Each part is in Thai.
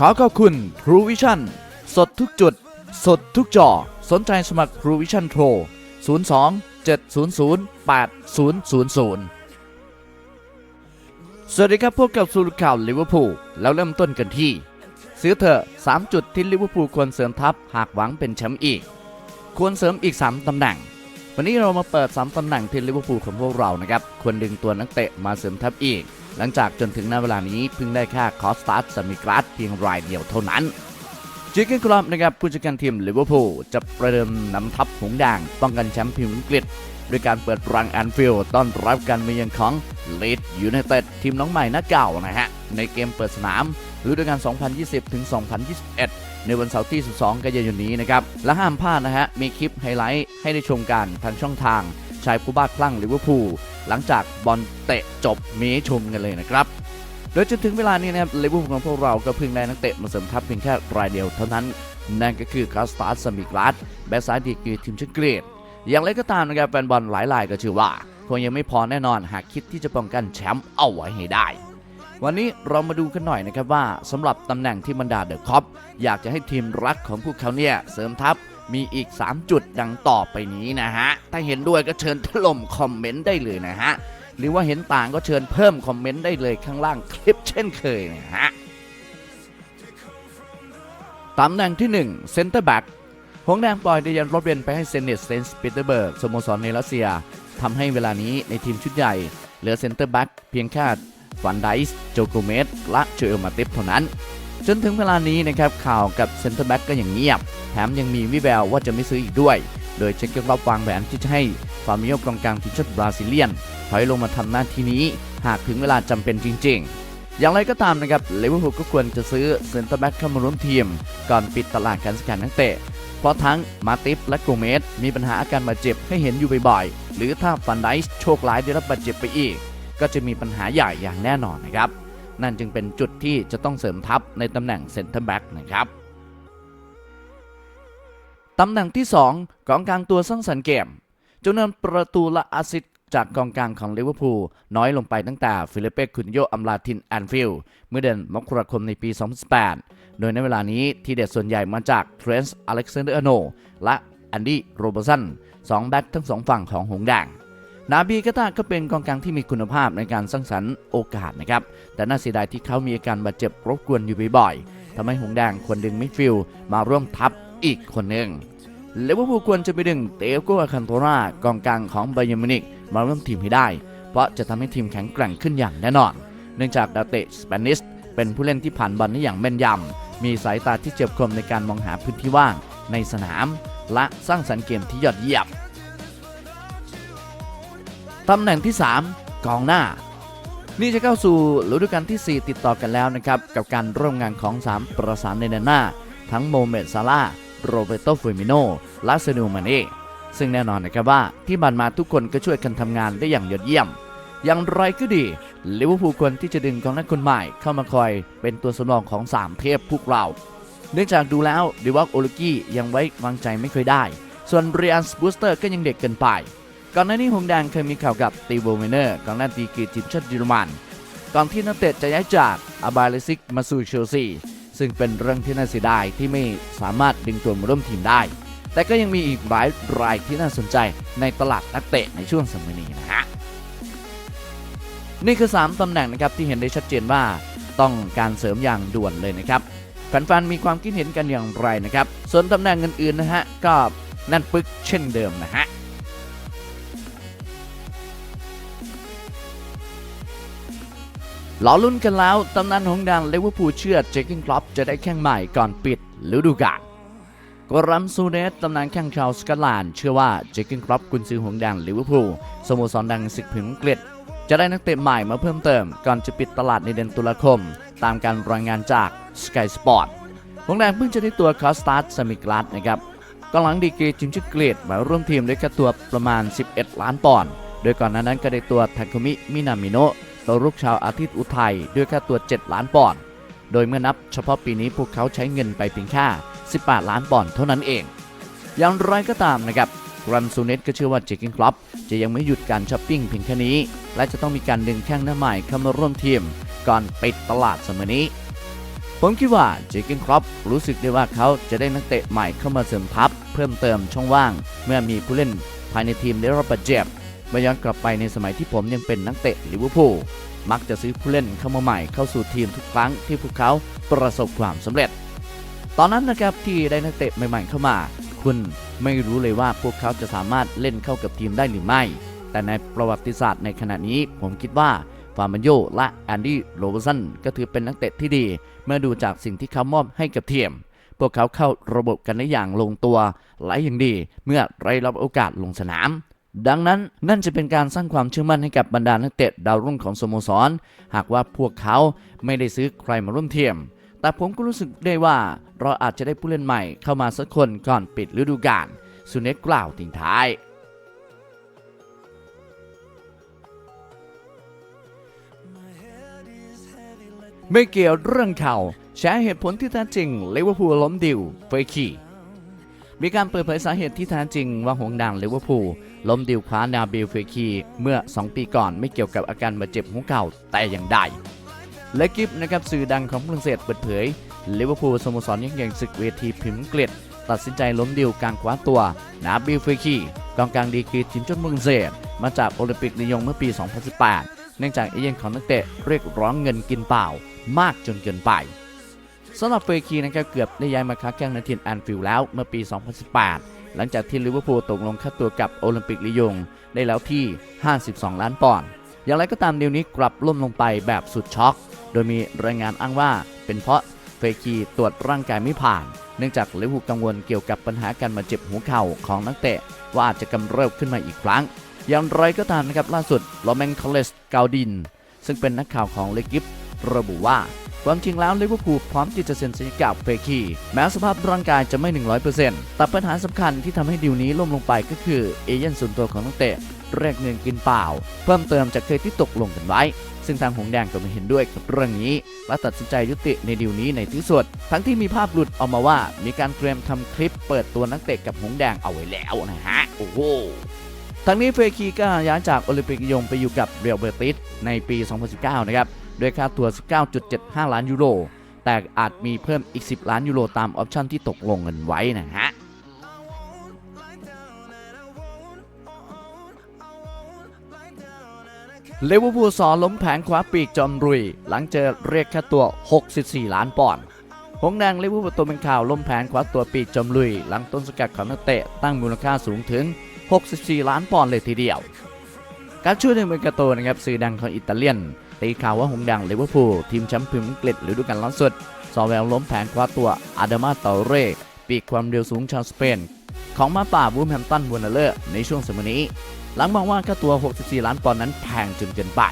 ขอขอบคุณ True Vision สดทุกจุด สดทุกจอ สนใจสมัคร True Vision โทร02 700 8000สวัสดีครับพบกับสูรุข่าวลิเวอร์พูลแล้วเริ่มต้นกันที่ ซื้อเถอะ 3 จุดที่ลิเวอร์พูลควรเสริมทัพหากหวังเป็นแชมป์อีก ควรเสริมอีก 3ตำแหน่ง วันนี้เรามาเปิด 3ตำแหน่งที่ลิเวอร์พูลของพวกเรานะครับ ควรดึงตัวนักเตะมาเสริมทัพอีก หลังจากจนถึงณเวลานี้เพิ่งได้แค่คอสตัสสมิกรัสเพียงรายเดียวเท่านั้นจิกเกนคลับนะครับผู้จัดการทีมลิเวอร์พูลจะประเดิมนำทัพหงส์แดงป้องกันแชมป์พรีเมียร์อังกฤษด้วยการเปิดรังแอนฟิลด์ต้อนรับการมาเยือนของลีดยูไนเต็ดทีมน้องใหม่หน้าเก่านะฮะ ในเกมเปิดสนามฤดูกาล 2020 ถึง 2021 ในวันเสาร์ที่ 12 กันยายนนี้นะครับ และห้ามพลาดนะฮะ มีคลิปไฮไลท์ให้ได้ชมกันทางช่องทาง ชายผู้บ้าคลั่งลิเวอร์พูลหลังจากบอลเตะจบมีชมกันเลยนะครับโดยจนถึงเวลานี้นะครับลิเวอร์พูลของพวกเราก็เพิ่งได้นักเตะมาเสริมทัพเพียงแค่รายเดียวเท่านั้น นั่นก็คือคาสตาร์สมิกรัสแบ็กซ้ายดีกรีทีมชาติเกรดอย่างไรก็ตามนะครับแฟนบอลหลายรายก็เชื่อว่าคงยังไม่พอแน่นอนหากคิดที่จะป้องกันแชมป์เอาไว้ให้ได้ วันนี้เรามาดูกันหน่อยนะครับว่าสำหรับตำแหน่งที่บรรดาเดอะคอปอยากจะให้ทีมรักของพวกเขาเนี่ยเสริมทัพ มีอีก 3 จุดดังต่อไปนี้นะฮะ ถ้าเห็นด้วยก็เชิญถล่มคอมเมนต์ได้เลยนะฮะ หรือว่าเห็นต่างก็เชิญเพิ่มคอมเมนต์ได้เลยข้างล่างคลิปเช่นเคยนะฮะตำแหน่งที่1เซนเตอร์แบ็กหงแดงปล่อยเดยันโรเบนไปให้เซนเนตเซนส์ปีเตอร์เบิร์กสโมสรในรัสเซียทำให้เวลานี้ในทีมชุดใหญ่ เหลือเซนเตอร์แบ็กเพียงแค่ฟันไดส์โจโกเมสและโจเอลมาติฟเท่านั้น จนถึงเวลานี้นะครับข่าวกับเซนเตอร์แบ็กก็ยังเงียบ แถมยังมีวิแววว่าจะไม่ซื้ออีกด้วย โดยเช็คเกอร์รับวางแผนที่จะให้ฟาร์มิโอกองกลางทีมชาติบราซิเลียน ถอยลงมาทำหน้าที่นี้ หากถึงเวลาจำเป็นจริง ๆอย่างไรก็ตามนะครับเลเวอร์พูลก็ควรจะซื้อเซนเตอร์แบ็กเข้ามาร่วมทีม ก่อนปิดตลาดการซื้อขายนักเตะ เพราะทั้งมาติฟและโกเมสมีปัญหาอาการบาดเจ็บให้เห็นอยู่บ่อยๆ หรือถ้าฟันไดส์โชคร้ายได้รับบาดเจ็บไปอีก ก็จะมีปัญหาใหญ่อย่างแน่นอนนะครับ นั่นจึงเป็นจุดที่จะต้องเสริมทัพในตำแหน่งเซนเตอร์แบ็กนะครับตำแหน่งที่ 2 กองกลางตัวสร้างสรรค์เกมจำนวนประตูและอาซิตจากกองกลางของลิเวอร์พูลน้อยลงไปตั้งแต่ฟิลิปเป้คุนโยอัมลาทินแอนฟิลเมื่อเดือนมกราคมในปี 2018 โดยในเวลานี้ที่เด็ดส่วนใหญ่มาจากเทรนส์อเล็กซานเดอร์โนและแอนดี้โรเบอร์สันสองแบ็คทั้งสองฝั่งของหงแดง นาบีกาตาก็เป็นกองกลางที่มีคุณภาพในการสร้างสรรค์โอกาสนะครับ แต่น่าเสียดายที่เขามีอาการบาดเจ็บรบกวนอยู่บ่อยๆทำให้หงแดงควรดึงมิดฟิลด์มาร่วมทัพอีกคนหนึ่งลิเวอร์พูลควรจะไปดึงเตโกอาคันโตรากองกลางของไบเยมินิกมาร่วมทีมให้ได้ เพราะจะทำให้ทีมแข็งแกร่งขึ้นอย่างแน่นอน เนื่องจากดาวเตะสเปนิสเป็นผู้เล่นที่ผ่านบอลได้อย่างแม่นยำมีสายตาที่เฉียบคมในการมองหาพื้นที่ว่างในสนาม และสร้างสรรค์เกมที่ยอดเยี่ยม ตำแหน่งที่ 3 กองหน้า นี่จะเข้าสู่ฤดูกาลที่ 4 ติดต่อกันแล้วนะครับ กับการร่วมงานของ 3 ประสานในแดนหน้า ทั้งโมเมดซาลาโรเบโตฟิมิโนและเซนูมาน่ซึ่งแน่นอนนะครับว่าที่ผ่านมาทุกคนก็ช่วยกันทำงานได้อย่างยอดเยี่ยม อย่างไรก็ดีลิเวอร์พูลควรที่จะดึงกองหน้าคนใหม่เข้ามาคอยเป็นตัวสำรองของ 3 เทพพวกเรา เนื่องจากดูแล้วดิวักโอลกี้ยังไว้วางใจไม่เคยได้ ส่วนเรียนสบูสเตอร์ก็ยังเด็กเกินไป ก่อนหน้านี้หงแดงเคยมีข่าวกับตีโบเมเนอร์กองหน้าตีกีทีมชาติเยอรมันก่อนที่นักเตะจะย้ายจากอาบาเลซิกมาสู่เชลซีซึ่งเป็นเรื่องที่น่าเสียดายที่ไม่สามารถดึงตัวมาร่วมทีมได้ แต่ก็ยังมีอีกหลายรายที่น่าสนใจในตลาดนักเตะในช่วงสมัยนี้นะฮะนี่คือ 3ตำแหน่งนะครับที่เห็นได้ชัดเจนว่าต้องการเสริมอย่างด่วนเลยนะครับแฟนๆมีความคิดเห็นกันอย่างไรนะครับ ส่วนตำแหน่งอื่นๆนะฮะก็นั่นปึกเช่นเดิมนะฮะ ล้อลุ้นกันแล้วตำนานของดังเลเวอร์พูลเชื่อเจคกิงคลอปจะได้แข่งใหม่ก่อนปิดฤดูกาลกรัมซูเนสตำนานแข่งชาวสกอตแลนด์เชื่อว่าเจคกิงคลอปกุนซือหงดังลิเวอร์พูลสโมสรดังศึกพิมพ์อังกฤษจะได้นักเตะใหม่มาเพิ่มเติม ก่อนจะปิดตลาดในเดือนตุลาคม ตามการรายงานจาก Sky Sport หงแดงเพิ่งจะได้ตัวคอสตาร์สมิกลัสนะครับกองหลังดีกรีทีมชาติเกรดมาร่วมทีมด้วยค่าตัวประมาณ 11 ล้านปอนด์ โดยก่อนหน้านั้นก็ได้ตัวทาคุมิมินามิโนะ ตัวลูกชาวอาทิตย์อุทัยด้วยค่าตัว 7 ล้านปอนด์ โดยเมื่อนับเฉพาะปีนี้พวกเขาใช้เงินไปเพียงแค่18 ล้านปอนด์เท่านั้นเอง อย่างไรก็ตามนะครับรันซูเนตก็เชื่อว่าเจคิงคลับจะยังไม่หยุดการช้อปปิ้งเพียงแค่นี้ และจะต้องมีการดึงแข้งหน้าใหม่เข้ามาร่วมทีม ก่อนปิดตลาดเสมอนี้ ผมคิดว่าเจเกนครอปรู้สึกได้ว่าเขาจะได้นักเตะใหม่เข้ามาเสริมทัพ เพิ่มเติมช่องว่าง เมื่อมีผู้เล่นภายในทีมได้รับบาดเจ็บ เมื่อย้อนกลับไปในสมัยที่ผมยังเป็นนักเตะลิเวอร์พูลมักจะซื้อผู้เล่นเข้ามาใหม่เข้าสู่ทีมทุกครั้งที่พวกเขาประสบความสำเร็จ ตอนนั้นนะครับที่ได้นักเตะใหม่ๆเข้ามา คุณไม่รู้เลยว่าพวกเขาจะสามารถเล่นเข้ากับทีมได้หรือไม่ แต่ในประวัติศาสตร์ในขณะนี้ผมคิดว่าฟาร์มันโยและแอนดี้โรเบอร์สันก็ถือเป็นนักเตะที่ดี เมื่อดูจากสิ่งที่เขามอบให้กับทีมพวกเขาเข้าระบบกันได้อย่างลงตัว ไหลอย่างดีเมื่อได้รับโอกาสลงสนาม ดังนั้นนั่นจะเป็นการสร้างความเชื่อมั่นให้กับบรรดานักเตะดาวรุ่งของสโมสร หากว่าพวกเขาไม่ได้ซื้อใครมาร่วมทีมแต่ผมก็รู้สึกได้ว่าเราอาจจะได้ผู้เล่นใหม่เข้ามาสักคนก่อนปิดฤดูกาลสุเนตกล่าวทิ้งท้าย ไม่เกี่ยวเรื่องเข่าแชร์เหตุผลที่แท้จริงลิเวอร์พูลล้มดิวเฟยคี มีการเปิดเผยสาเหตุที่แท้จริงว่าหงดังลิเวอร์พูลล้มดิวคว้านาบิลเฟคีเมื่อ 2 ปีก่อนไม่เกี่ยวกับอาการบาดเจ็บหัวเข่าแต่อย่างใดและกิฟนะครับสื่อดังของฝรั่งเศสเปิดเผยลิเวอร์พูลสโมสรยักษ์ใหญ่ศึกเวทีพรีเมียร์อังกฤษตัดสินใจล้มดิวการคว้าตัวนาบิลเฟคีกองกลางดีกรีทีมชาติฝรั่งเศสมาจากโอลิมปิกลียงเมื่อปี 2018 เนื่องจากเอเย่นของนักเตะเรียกร้องเงินกินเปล่ามากจนเกินไป สำหรับเฟยคีนะครับเกือบได้ย้ายมาค้าแข้งในทีมแอนฟิลแล้วเมื่อปี 2018 หลังจากที่ลิเวอร์พูลตกลงค่าตัวกับโอลิมปิกลียงได้แล้วที่ 52 ล้านปอนด์อย่างไรก็ตามเดียวนี้กลับล่มลงไปแบบสุดช็อก โดยมีรายงานอ้างว่า เป็นเพราะเฟยคีตรวจร่างกายไม่ผ่าน เนื่องจากลิเวอร์พูลกังวลเกี่ยวกับปัญหาการมาเจ็บหัวเข่าของนักเตะว่าอาจจะกำเริบขึ้นมาอีกครั้ง อย่างไรก็ตามนะครับล่าสุดโรแมนคอลเลสกาวดิน ซึ่งเป็นนักข่าวของเลกิฟระบุว่า ความจริงแล้วลิเวอร์พูลพร้อมที่จะเซ็นสัญญากับเฟคีแม้สภาพร่างกายจะไม่ 100%แต่ปัญหาสำคัญที่ทำให้ดีลนี้ล่มลงไปก็คือเอเย่นส่วนตัวของนักเตะเรียกเงินกินเปล่า เพิ่มเติมจากเคยที่ตกลงกันไว้ ซึ่งทางหงแดงก็ไม่เห็นด้วยกับเรื่องนี้ และตัดสินใจยุติในดีลนี้ในที่สุด ทั้งที่มีภาพหลุดออกมาว่า มีการเตรียมทำคลิปเปิดตัวนักเตะกับหงแดงเอาไว้แล้วนะฮะ โอ้โหทั้งนี้เฟคีก็ย้ายจากโอลิมปิกยงไปอยู่กับเรียลเบติสในปี 2019 นะครับ ด้วยค่าตัว 19.75 ล้านยูโร แต่อาจมีเพิ่มอีก 10 ล้านยูโรตามออปชั่นที่ตกลงกันไว้นะฮะเลเวอร์พูลสอนล้มแผงคว้าปีกจอมรุย หลังเจอเรียกค่าตัว 64 ล้านปอนด์หงแดงเลเวอร์พูลตัวเป็นข่าวล้มแผนคว้าตัวปีกจอมลุย หลังต้นสกัดของนักเตะตั้งมูลค่าสูงถึง 64 ล้านปอนด์เลยทีเดียว การช่วยในเมืองกาโตนะครับสื่อดังของอิตาเลียน ตีข่าวว่าหงส์แดงลิเวอร์พูลทีมแชมป์พรีเมียร์อังกฤษฤดูกาลล่าสุดสอแววล้มแผนคว้าตัวอาดามาเตเร่ปีกความเร็วสูงชาวสเปน ของมาป่าวูมแฮมตันวูนเลอร์ในช่วงสมัยนี้ หลังมองว่าค่าตัว 64 ล้านปอนด์นั้นแพงจนเกินไป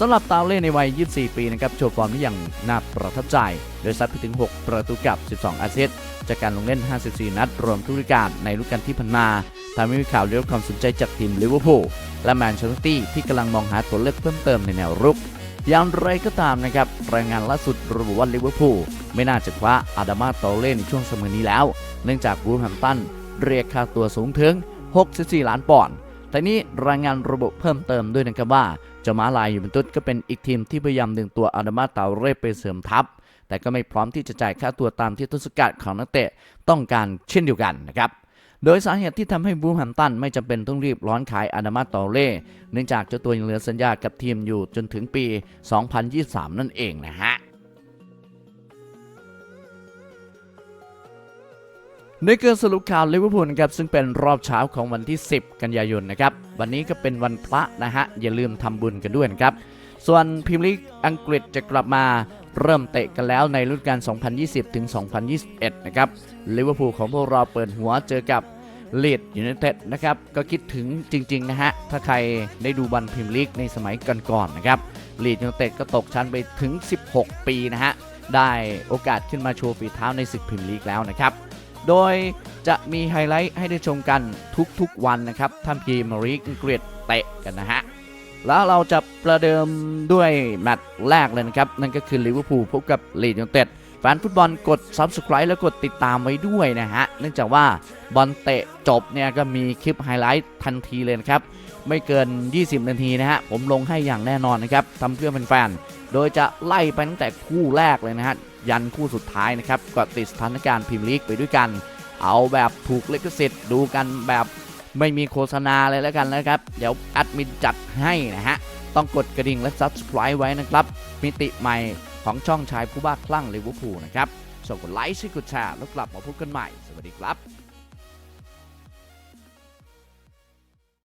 สำหรับตาเล่ในวัย 24 ปีนะครับโชว์ฟอร์มที่อย่างน่าประทับใจ โดยซัดไปถึง 6 ประตูกับ 12 อาซิสจากการลงเล่น 54 นัด รวมทุกฤดูกาลในฤดูกาลที่ผ่านมาทำให้มีข่าวเรียกความสนใจจากทีมลิเวอร์พูล และแมนเชสเตอร์ตี้ที่กำลังมองหาตัวเลือกเพิ่มเติมในแนวรุกอย่างไรก็ตามนะครับ รายงานล่าสุดระบุว่าลิเวอร์พูลไม่น่าจะคว้าอาดามาโตเล่ในช่วงเสมอนี้แล้ว เนื่องจากวูลแฮมตันเรียกค่าตัวสูงถึง 64 ล้านปอนด์แต่นี้รายงานระบุเพิ่มเติมด้วยนะครับว่าเจ้าม้าลายยูเวนตุสก็เป็นอีกทีมที่พยายามดึงตัวอาดามาเตาเร่ไปเสริมทัพ แต่ก็ไม่พร้อมที่จะจ่ายค่าตัวตามที่ต้นสกัดของนักเตะต้องการเช่นเดียวกันนะครับ โดยสาเหตุที่ทำให้บูมแฮมตันไม่จำเป็นต้องรีบร้อนขายอาดามาตอเล่เนื่องจากเจ้าตัวยังเหลือสัญญากับทีมอยู่จนถึงปี 2023 นั่นเองนะฮะในเกินสรุปข่าวลิเวอร์พูลครับซึ่งเป็นรอบเช้าของวันที่ 10 กันยายนนะครับ วันนี้ก็เป็นวันพระนะฮะ อย่าลืมทำบุญกันด้วยนะครับ ส่วนพรีเมียร์ลีกอังกฤษจะกลับมา เริ่มเตะกันแล้วในฤดูกาล 2020 ถึง 2021 นะครับลิเวอร์พูลของพวกเราเปิดหัวเจอกับลีดยูไนเต็ดนะครับ ก็คิดถึงจริง ๆ นะฮะ ถ้าใครได้ดูบอลพรีเมียร์ลีกในสมัยก่อนๆนะครับลีดยูไนเต็ดก็ตกชั้นไปถึง 16 ปีนะฮะ ได้โอกาสขึ้นมาโชว์ฝีเท้าในศึกพรีเมียร์ลีกแล้วนะครับ โดยจะมีไฮไลท์ให้ได้ชมกันทุกๆวันนะครับท่านพีมารีอังกฤษเตะกันนะฮะ แล้วเราจะประเดิมด้วยแมตช์แรกเลยนะครับ นั่นก็คือลิเวอร์พูลพบกับลีดยูไนเต็ดแฟนฟุตบอลกด Subscribe แล้วกดติดตามไว้ด้วยนะฮะ เนื่องจากว่าบอลเตะจบเนี่ยก็มีคลิปไฮไลท์ทันทีเลยนะครับ ไม่เกิน 20 นาทีนะฮะ ผมลงให้อย่างแน่นอนนะครับทำเพื่อแฟนๆโดยจะไล่ไปตั้งแต่คู่แรกเลยนะฮะ ยันคู่สุดท้ายนะครับก็ติดสถานการณ์พรีเมียร์ลีกไปด้วยกัน เอาแบบถูกลิขสิทธิ์ดูกันแบบ ไม่มีโฆษณาเลยแล้วกันนะครับ เดี๋ยวแอดมินจัดให้นะฮะ ต้องกดกระดิ่งและ subscribe ไว้นะครับ มิติใหม่ของช่องชายผู้บ้าคลั่งลิเวอร์พูลนะครับส่งกดไลค์ช่วยกดแชร์แล้วกลับมาพบกันใหม่ สวัสดีครับ